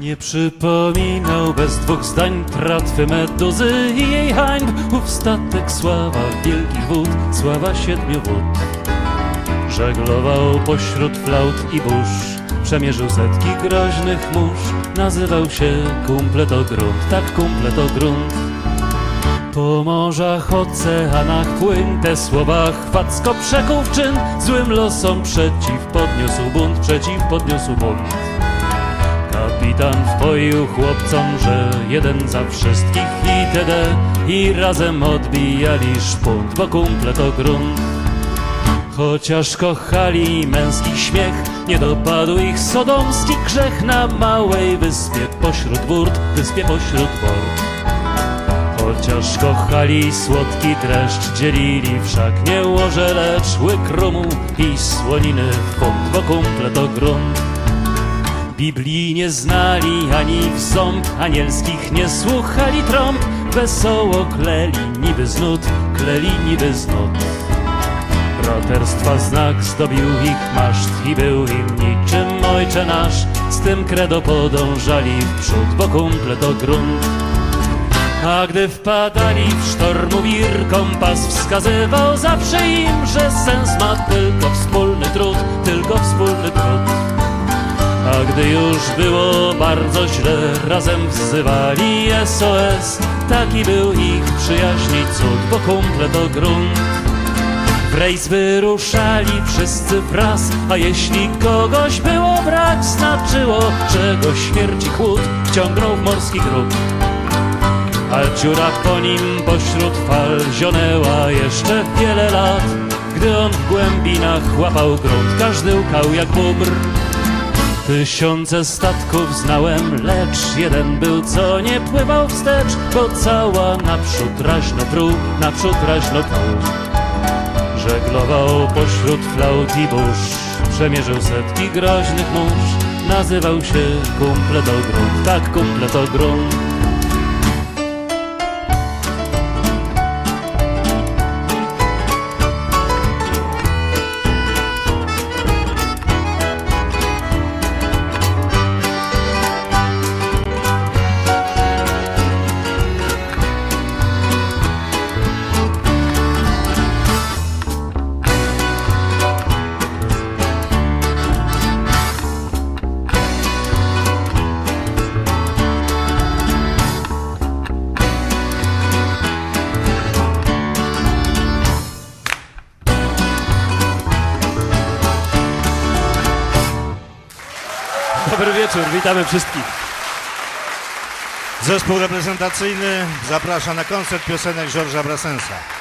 Nie przypominał bez dwóch zdań tratwy meduzy i jej hańb. Ów statek sława wielkich wód, sława siedmiu wód. Żeglował pośród flaut i burz Przemierzył setki groźnych mórz. Nazywał się Kumpleto Grunt, tak Kumpleto Grunt. Po morzach, oceanach płyn te słowa chwacko przekuł w czyn. Złym losom przeciw podniósł bunt, przeciw podniósł bunt Kapitan wpoił chłopcom, że jeden za wszystkich itd. I razem odbijali szpunt, bo kumple to grunt Chociaż kochali męski śmiech, nie dopadł ich sodomski grzech Na małej wyspie pośród burt, wyspie pośród bord Chociaż kochali słodki dreszcz, dzielili wszak nie łoże, lecz łyk rumu i słoniny w funt, bo kumple to grunt. Biblii nie znali ani w ząb, anielskich nie słuchali trąb, wesoło kleli niby z nut, kleli niby z nut. Braterstwa znak zdobił ich maszt i był im niczym ojcze nasz, z tym credo podążali w przód, bo kumple to grunt. A gdy wpadali w sztormu wir, kompas wskazywał zawsze im, że sens ma tylko wspólny gdy już było bardzo źle, razem wzywali SOS. Taki był ich przyjaźni cud, bo kumple to grunt. W rejs wyruszali wszyscy wraz, a jeśli kogoś było brać, znaczyło, że go śmierci chłód wciągnął w morski grób. A dziura po nim pośród fal zionęła jeszcze wiele lat Gdy on w głębinach łapał grunt, każdy łkał jak bóbr Tysiące statków znałem, lecz jeden był, co nie pływał wstecz Bo cała naprzód raźno pruł, naprzód raźno pruł Żeglował pośród flaut i burz Przemierzył setki groźnych mórz Nazywał się Kumple Grunt, tak Kumple to Grunt Dobry wieczór, witamy wszystkich. Zespół reprezentacyjny zaprasza na koncert piosenek Georgesa Brassensa.